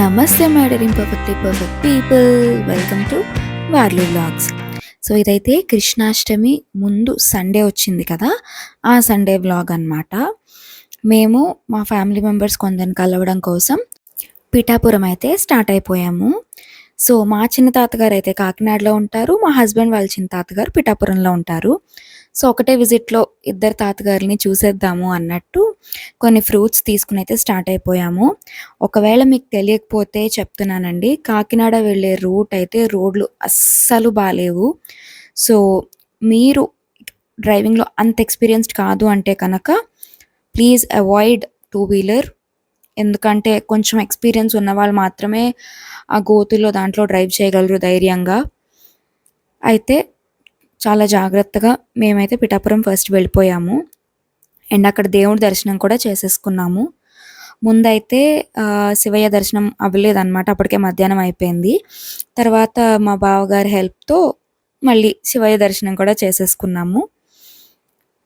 నమస్తే మేడర్ perfectly perfect people welcome to Warli blogs so ఇదైతే కృష్ణాష్టమి ముందు సండే వచ్చింది కదా? ఆ సండే వ్లాగ్ అన్నమాట. మేము మా ఫ్యామిలీ మెంబర్స్ కొందరిని కలవడం కోసం పిఠాపురం అయితే స్టార్ట్ అయిపోయాము. సో మా చిన్న తాతగారు అయితే కాకినాడలో ఉంటారు మా హస్బెండ్ వాళ్ళ చిన్న తాతగారు పిఠాపురంలో ఉంటారు. సో ఒకటే విజిట్లో ఇద్దరు తాతగారిని చూసేద్దాము అన్నట్టు కొన్ని ఫ్రూట్స్ తీసుకుని అయితే స్టార్ట్ అయిపోయాము. ఒకవేళ మీకు తెలియకపోతే చెప్తున్నానండి కాకినాడ వెళ్ళే రూట్ అయితే రోడ్లు అస్సలు బాగాలేవు సో మీరు డ్రైవింగ్లో అంత ఎక్స్పీరియన్స్డ్ కాదు అంటే కనుక ప్లీజ్ అవాయిడ్ టూ వీలర్ ఎందుకంటే కొంచెం ఎక్స్పీరియన్స్ ఉన్న వాళ్ళు మాత్రమే ఆ గోతుల్లో దాంట్లో డ్రైవ్ చేయగలరు ధైర్యంగా. అయితే చాలా జాగ్రత్తగా మేమైతే పిఠాపురం ఫస్ట్ వెళ్ళిపోయాము. అండ్ అక్కడ దేవుడి దర్శనం కూడా చేసేసుకున్నాము. ముందైతే శివయ్య దర్శనం అవ్వలేదన్నమాట. అప్పటికే మధ్యాహ్నం అయిపోయింది. తర్వాత మా బావగారి హెల్ప్తో మళ్ళీ శివయ్య దర్శనం కూడా చేసేసుకున్నాము.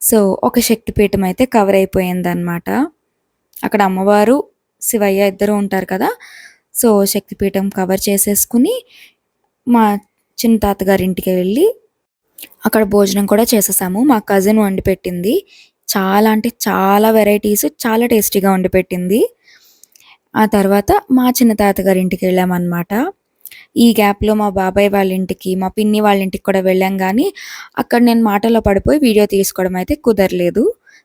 సో ఒక శక్తిపీఠం అయితే కవర్ అయిపోయిందన్నమాట. అక్కడ అమ్మవారు శివయ్య ఇద్దరు ఉంటారు కదా. సో శక్తిపీఠం కవర్ చేసేసుకుని మా చిన్న తాతగారి ఇంటికి వెళ్ళి అక్కడ భోజనం కూడా చేసేసాము. మా కజిన్ వండి పెట్టింది. చాలా అంటే చాలా వెరైటీస్ చాలా టేస్టీగా వండి పెట్టింది. ఆ తర్వాత మా చిన్న తాతగారి ఇంటికి వెళ్ళామన్నమాట. ఈ గ్యాప్లో మా బాబాయ్ వాళ్ళ ఇంటికి మా పిన్ని వాళ్ళ ఇంటికి కూడా వెళ్ళాం కానీ అక్కడ నేను మాటలో పడిపోయి వీడియో తీసుకోవడం అయితే కుదరలేదు.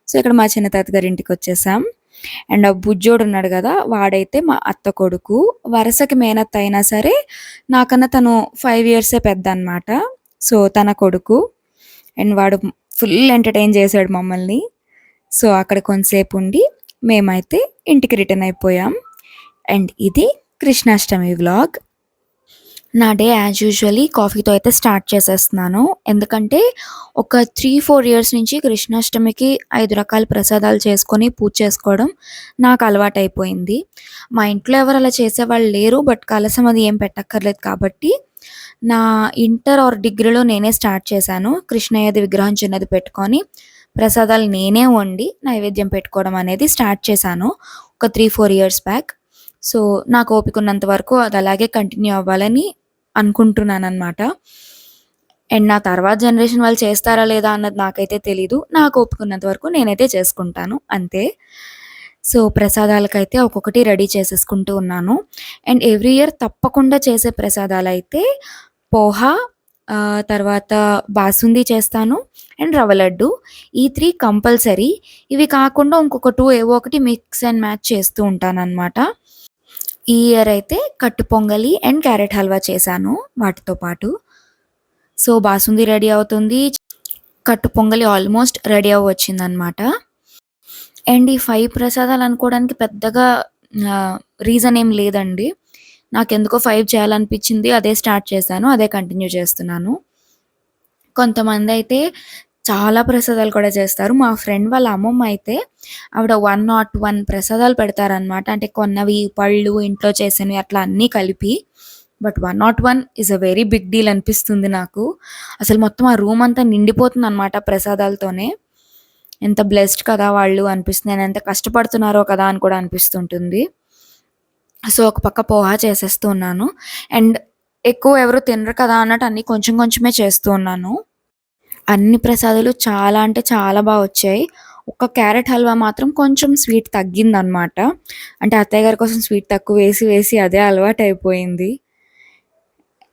సో ఇక్కడ మా చిన్న తాతగారి ఇంటికి వచ్చేసాం. అండ్ ఆ బుజ్జోడు ఉన్నాడు కదా వాడైతే మా అత్త కొడుకు. వరుసకి మేనత్త అయినా సరే నాకన్నా తను ఫైవ్ ఇయర్సే పెద్ద అన్నమాట సో తన కొడుకు. అండ్ వాడు ఫుల్ ఎంటర్టైన్ చేశాడు మమ్మల్ని. సో అక్కడ కొంతసేపు ఉండి మేమైతే ఇంటికి రిటర్న్ అయిపోయాం. అండ్ ఇది కృష్ణాష్టమి వ్లాగ్. నా డే యాజ్ యూజువలీ కాఫీతో అయితే స్టార్ట్ చేసేస్తున్నాను. ఎందుకంటే ఒక త్రీ ఫోర్ ఇయర్స్ నుంచి కృష్ణాష్టమికి ఐదు రకాల ప్రసాదాలు చేసుకొని పూజ చేసుకోవడం నాకు అలవాటైపోయింది. మా ఇంట్లో ఎవరు అలా చేసేవాళ్ళు లేరు బట్ కలసం అది ఏం పెట్టక్కర్లేదు కాబట్టి నా ఇంటర్ ఆర్ డిగ్రీలో నేనే స్టార్ట్ చేశాను. కృష్ణయ్యది విగ్రహం చిన్నది పెట్టుకొని ప్రసాదాలు నేనే వండి నైవేద్యం పెట్టుకోవడం అనేది స్టార్ట్ చేశాను ఒక three four years back so నాకు ఓపిక ఉన్నంత వరకు అది అలాగే కంటిన్యూ అవ్వాలని అనుకుంటున్నాను అనమాట అండ్ నా తర్వాత జనరేషన్ వాళ్ళు చేస్తారా లేదా అన్నది నాకైతే తెలీదు. నాకు ఒప్పుకున్నంత వరకు నేనైతే చేసుకుంటాను. అంతే. సో ప్రసాదాలకైతే ఒక్కొక్కటి రెడీ చేసేసుకుంటూ ఉన్నాను. అండ్ ఎవ్రీ ఇయర్ తప్పకుండా చేసే ప్రసాదాలు అయితే పోహా తర్వాత బాసుంది చేస్తాను. అండ్ రవ్వ లడ్డు. ఈ త్రీ కంపల్సరీ. ఇవి కాకుండా ఇంకొక టూ ఏవో ఒకటి మిక్స్ అండ్ మ్యాచ్ చేస్తూ ఉంటాను అనమాట ఈ ఇయర్ అయితే కట్టు పొంగలి అండ్ క్యారెట్ హల్వా చేశాను వాటితో పాటు. సో బాసుంది రెడీ అవుతుంది. కట్టు పొంగలి ఆల్మోస్ట్ రెడీ అవ్వచ్చింది అనమాట అండ్ ఈ ఫైవ్ ప్రసాదాలు అనుకోవడానికి పెద్దగా రీజన్ ఏం లేదండి. నాకెందుకో ఫైవ్ చేయాలనిపించింది అదే స్టార్ట్ చేశాను అదే కంటిన్యూ చేస్తున్నాను. కొంతమంది అయితే చాలా ప్రసాదాలు కూడా చేస్తారు. మా ఫ్రెండ్ వాళ్ళ అమ్మమ్మ అయితే ఆవిడ వన్ నాట్ వన్ ప్రసాదాలు పెడతారనమాట అంటే కొన్నవి పళ్ళు ఇంట్లో చేసినవి అట్లా అన్నీ కలిపి. But one not one is a very big deal అనిపిస్తుంది నాకు. అసలు మొత్తం ఆ రూమ్ అంతా నిండిపోతుంది అనమాట ప్రసాదాలతోనే. ఎంత బ్లెస్డ్ కదా వాళ్ళు అనిపిస్తుంది. ఎంత కష్టపడుతున్నారో కదా అని కూడా అనిపిస్తుంటుంది. సో ఒక పక్క పోహా చేసేస్తూ ఉన్నాను. అండ్ ఎక్కువ ఎవరు తినరు కదా అన్నట్టు అన్ని కొంచెం కొంచెమే చేస్తూ ఉన్నాను. అన్ని ప్రసాదాలు చాలా అంటే చాలా బాగా వచ్చాయి. ఒక క్యారెట్ హల్వా మాత్రం కొంచెం స్వీట్ తగ్గిందనమాట అంటే అత్తయ్య గారి కోసం స్వీట్ తక్కువ వేసి వేసి అదే అలవాటు అయిపోయింది.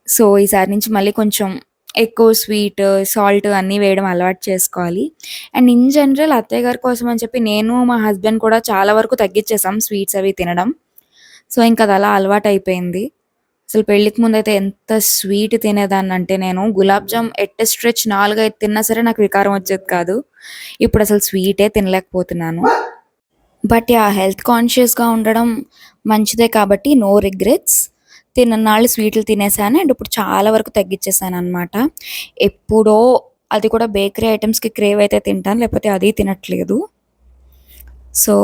సో ఈసారి నుంచి మళ్ళీ కొంచెం ఎక్కువ స్వీట్ సాల్ట్ అన్నీ వేయడం అలవాటు చేసుకోవాలి. అండ్ ఇన్ జనరల్ అత్తయ్య గారి కోసం అని చెప్పి నేను మా హస్బెండ్ కూడా చాలా వరకు తగ్గించేసాం స్వీట్స్ అవి తినడం. సో ఇంకా అది అలా అలవాటు అయిపోయింది. అసలు పెళ్ళికి ముందు అయితే ఎంత స్వీట్ తినేదాన్ని అంటే నేను గులాబ్ జామ్ ఎట్ స్ట్రెచ్ నాలుగైదు తిన్నా సరే నాకు వికారం వచ్చేది కాదు. ఇప్పుడు అసలు స్వీటే తినలేకపోతున్నాను. బట్ ఆ హెల్త్ కాన్షియస్గా ఉండడం మంచిదే కాబట్టి నో రిగ్రెట్స్. తిన్ననాళ్ళు స్వీట్లు తినేసాను అండ్ ఇప్పుడు చాలా వరకు తగ్గించేసాను అనమాట ఎప్పుడో అది కూడా బేకరీ ఐటమ్స్కి క్రేవ్ అయితే తింటాను లేకపోతే అది తినట్లేదు. సో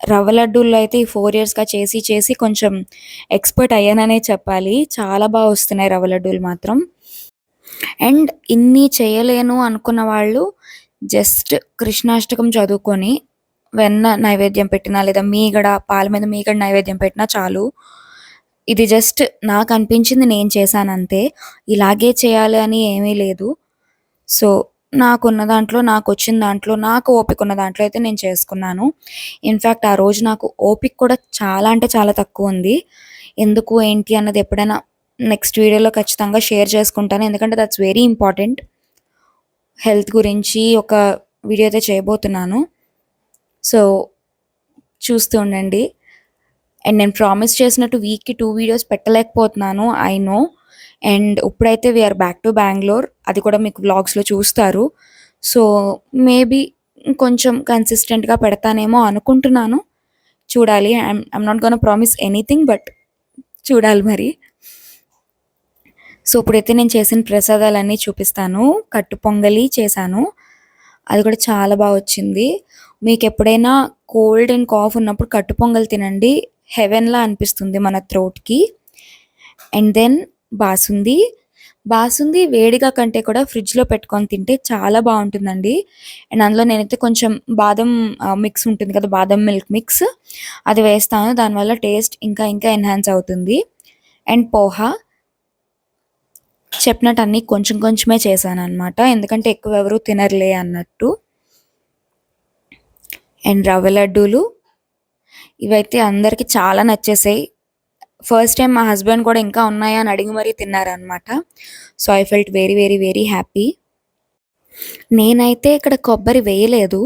రవ్వ లడ్డూలు అయితే ఈ ఫోర్ ఇయర్స్గా చేసి చేసి కొంచెం ఎక్స్పర్ట్ అయ్యాననే చెప్పాలి. చాలా బాగా వస్తున్నాయి రవ్వ లడ్డూలు మాత్రం. అండ్ ఇన్ని చేయలేను అనుకున్న వాళ్ళు జస్ట్ కృష్ణాష్టకం చదువుకొని వెన్న నైవేద్యం పెట్టినా లేదా మీగడ పాల మీద మీగడ నైవేద్యం పెట్టినా చాలు. ఇది జస్ట్ నాకు అనిపించింది నేను చేశాను అంతే. ఇలాగే చేయాలి అని ఏమీ లేదు. సో నాకున్న దాంట్లో నాకు వచ్చిన దాంట్లో నాకు ఓపిక ఉన్న దాంట్లో అయితే నేను చేసుకున్నాను. ఇన్ఫ్యాక్ట్ ఆ రోజు నాకు ఓపిక కూడా చాలా అంటే చాలా తక్కువ ఉంది. ఎందుకు ఏంటి అన్నది ఎప్పుడైనా నెక్స్ట్ వీడియోలో ఖచ్చితంగా షేర్ చేసుకుంటాను. ఎందుకంటే దట్స్ వెరీ ఇంపార్టెంట్ హెల్త్ గురించి ఒక వీడియో అయితే చేయబోతున్నాను. సో చూస్తూ ఉండండి. అండ్ నేను ప్రామిస్ చేసినట్టు వీక్కి టూ వీడియోస్ పెట్టలేకపోతున్నాను ఐ నో అండ్ ఇప్పుడైతే వీఆర్ బ్యాక్ టు బెంగళూరు అది కూడా మీకు వ్లాగ్స్లో చూస్తారు. సో మేబీ కొంచెం కన్సిస్టెంట్గా పెడతానేమో అనుకుంటున్నాను. చూడాలి. I'm I'm not gonna promise anything but చూడాలి మరి. సో ఇప్పుడైతే నేను చేసిన ప్రసాదాలన్నీ చూపిస్తాను. కట్టు పొంగలి చేశాను. అది కూడా చాలా బాగా వచ్చింది. మీకు ఎప్పుడైనా కోల్డ్ అండ్ కాఫ్ ఉన్నప్పుడు కట్టు పొంగల్ తినండి. హెవెన్లా అనిపిస్తుంది మన థ్రోట్కి అండ్ దెన్ బాసుంది. బాసుంది వేడిగా కంటే కూడా ఫ్రిడ్జ్లో పెట్టుకొని తింటే చాలా బాగుంటుందండి. అండ్ అందులో నేనైతే కొంచెం బాదం మిక్స్ ఉంటుంది కదా బాదం మిల్క్ మిక్స్. అది వేస్తాను. దానివల్ల టేస్ట్ ఇంకా ఇంకా ఎన్హాన్స్ అవుతుంది. అండ్ పోహా. చెప్పినట్టు అన్నీ కొంచెం కొంచెమే చేశాను అనమాట ఎందుకంటే ఎక్కువ ఎవరు తినరులే అన్నట్టు. అండ్ రవ్వ లడ్డూలు. ఇవైతే అందరికీ చాలా నచ్చేసాయి. ఫస్ట్ టైం మా హస్బెండ్ కూడా ఇంకా ఉన్నాయా అని అడిగి మరీ తిన్నారనమాట so I felt very very very happy నేనైతే ఇక్కడ కొబ్బరి వేయలేదు.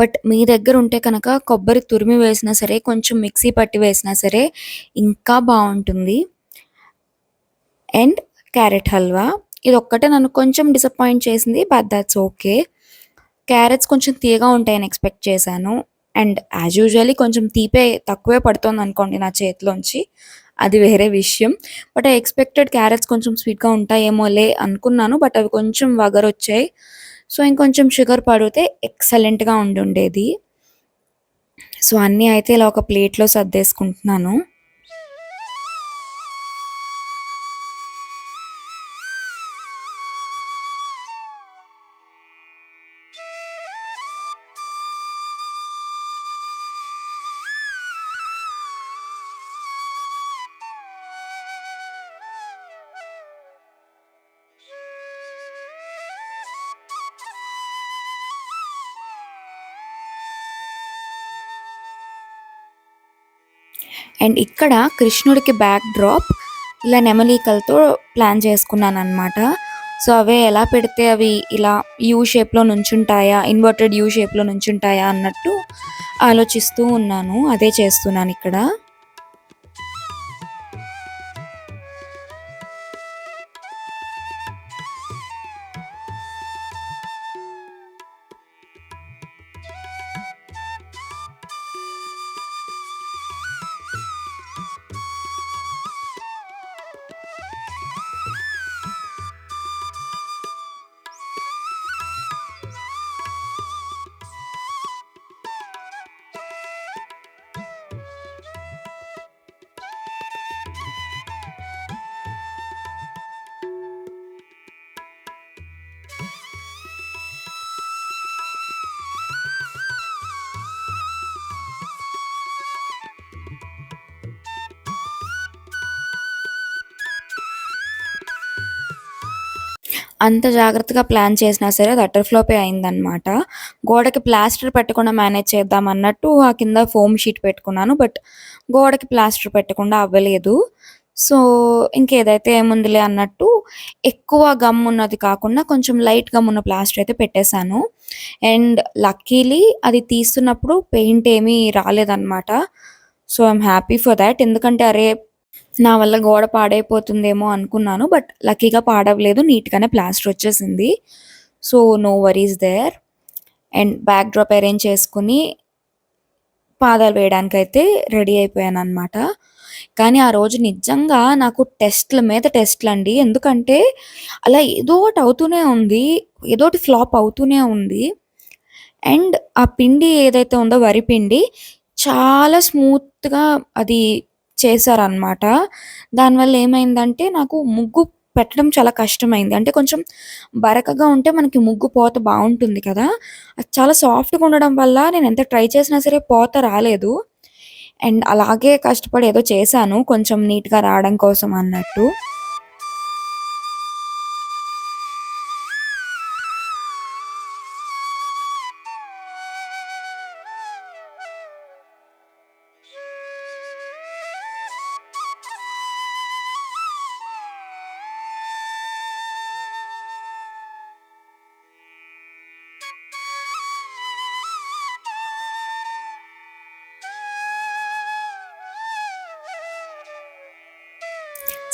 బట్ మీ దగ్గర ఉంటే కనుక కొబ్బరి తురిమి వేసినా సరే కొంచెం మిక్సీ పట్టి వేసినా సరే ఇంకా బాగుంటుంది. అండ్ క్యారెట్ హల్వా ఇది ఒక్కటే నన్ను కొంచెం డిసప్పాయింట్ చేసింది బట్ దాట్స్ ఓకే క్యారెట్స్ కొంచెం తీయగా ఉంటాయని ఎక్స్పెక్ట్ చేశాను. అండ్ యాజ్ యూజువల్లీ కొంచెం తీపే తక్కువే పడుతుంది అనుకోండి నా చేతిలోంచి. అది వేరే విషయం. బట్ ఐ ఎక్స్పెక్టెడ్ క్యారెట్స్ కొంచెం స్వీట్గా ఉంటాయేమోలే అనుకున్నాను బట్ అవి కొంచెం వగరు వచ్చాయి సో ఇంకొంచెం షుగర్ పడితే ఎక్సలెంట్గా ఉండుండేది సో అన్నీ అయితే ఇలా ఒక ప్లేట్లో సర్దేసుకుంటున్నాను. అండ్ ఇక్కడ కృష్ణుడికి బ్యాక్ డ్రాప్ ఇలా నెమలికలతో ప్లాన్ చేసుకున్నాను అనమాట సో అవే ఎలా పెడితే అవి ఇలా యూ షేప్లో నుంచుంటాయా ఇన్వర్టెడ్ యూ షేప్లో నుంచుంటాయా అన్నట్టు ఆలోచిస్తూ ఉన్నాను. అదే చేస్తున్నాను ఇక్కడ. అంత జాగ్రత్తగా ప్లాన్ చేసినా సరే అది అటర్ ఫ్లోపే అయిందనమాట గోడకి ప్లాస్టర్ పెట్టకుండా మేనేజ్ చేద్దాం అన్నట్టు ఆ కింద ఫోమ్ షీట్ పెట్టుకున్నాను బట్ గోడకి ప్లాస్టర్ పెట్టకుండా అవ్వలేదు. సో ఇంకేదైతే ఏముందిలే అన్నట్టు ఎక్కువ గమ్ ఉన్నది కాకుండా కొంచెం లైట్ గమ్ ఉన్న ప్లాస్టర్ అయితే పెట్టేశాను. అండ్ లక్కీలీ అది తీస్తున్నప్పుడు పెయింట్ ఏమీ రాలేదన్నమాట. So I'm happy for that. ఎందుకంటే అరే నా వల్ల గోడ పాడైపోతుందేమో అనుకున్నాను బట్ లక్కీగా పాడవలేదు. నీట్గానే ప్లాస్టర్ వచ్చేసింది. So no worries there. And backdrop arrange చేసుకుని పాదాలు వేయడానికి అయితే రెడీ అయిపోయాను అనమాట కానీ ఆ రోజు నిజంగా నాకు టెస్ట్ల మీద టెస్ట్లు అండి. ఎందుకంటే అలా ఏదో ఒకటి అవుతూనే ఉంది. ఏదో ఒకటి ఫ్లాప్ అవుతూనే ఉంది. అండ్ ఆ పిండి ఏదైతే ఉందో వరి పిండి చాలా స్మూత్గా అది చేశారనమాట దానివల్ల ఏమైందంటే నాకు ముగ్గు పెట్టడం చాలా కష్టమైంది. అంటే కొంచెం బరకగా ఉంటే మనకి ముగ్గు పోత బాగుంటుంది కదా. అది చాలా సాఫ్ట్గా ఉండడం వల్ల నేను ఎంత ట్రై చేసినా సరే పోత రాలేదు. అండ్ అలాగే కష్టపడి ఏదో చేశాను. కొంచెం నీట్‌గా రావడం కోసం అన్నట్టు.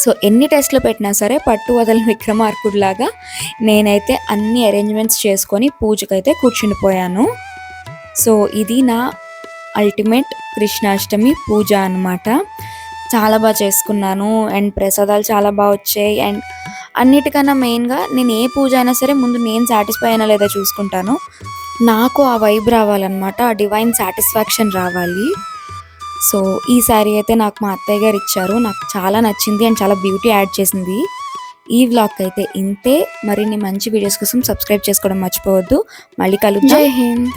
సో ఎన్ని టెస్ట్‌లు పెట్టినా సరే పట్టు వదలని విక్రమార్కుడిలాగా నేనైతే అన్ని అరేంజ్‌మెంట్స్ చేసుకొని పూజకైతే కూర్చుండిపోయాను. సో ఇది నా అల్టిమేట్ కృష్ణాష్టమి పూజ అన్నమాట. చాలా బాగా చేసుకున్నాను. అండ్ ప్రసాదాలు చాలా బాగా వచ్చాయి. అండ్ అన్నిటికన్నా మెయిన్‌గా నేను ఏ పూజ అయినా సరే ముందు నేను సాటిస్ఫై అయినా లేదా చూసుకుంటాను. నాకు ఆ వైబ్ రావాలన్నమాట. ఆ డివైన్ సాటిస్ఫాక్షన్ రావాలి. సో ఈ శారీ అయితే నాకు మా అత్తయ్య గారు ఇచ్చారు. నాకు చాలా నచ్చింది. అండ్ చాలా బ్యూటీ యాడ్ చేసింది. ఈ వ్లాగ్‌కైతే ఇంతే. మరిన్ని మంచి వీడియోస్ కోసం సబ్స్క్రైబ్ చేసుకోవడం మర్చిపోవద్దు. మళ్ళీ కలుద్దాం. జై హింద్.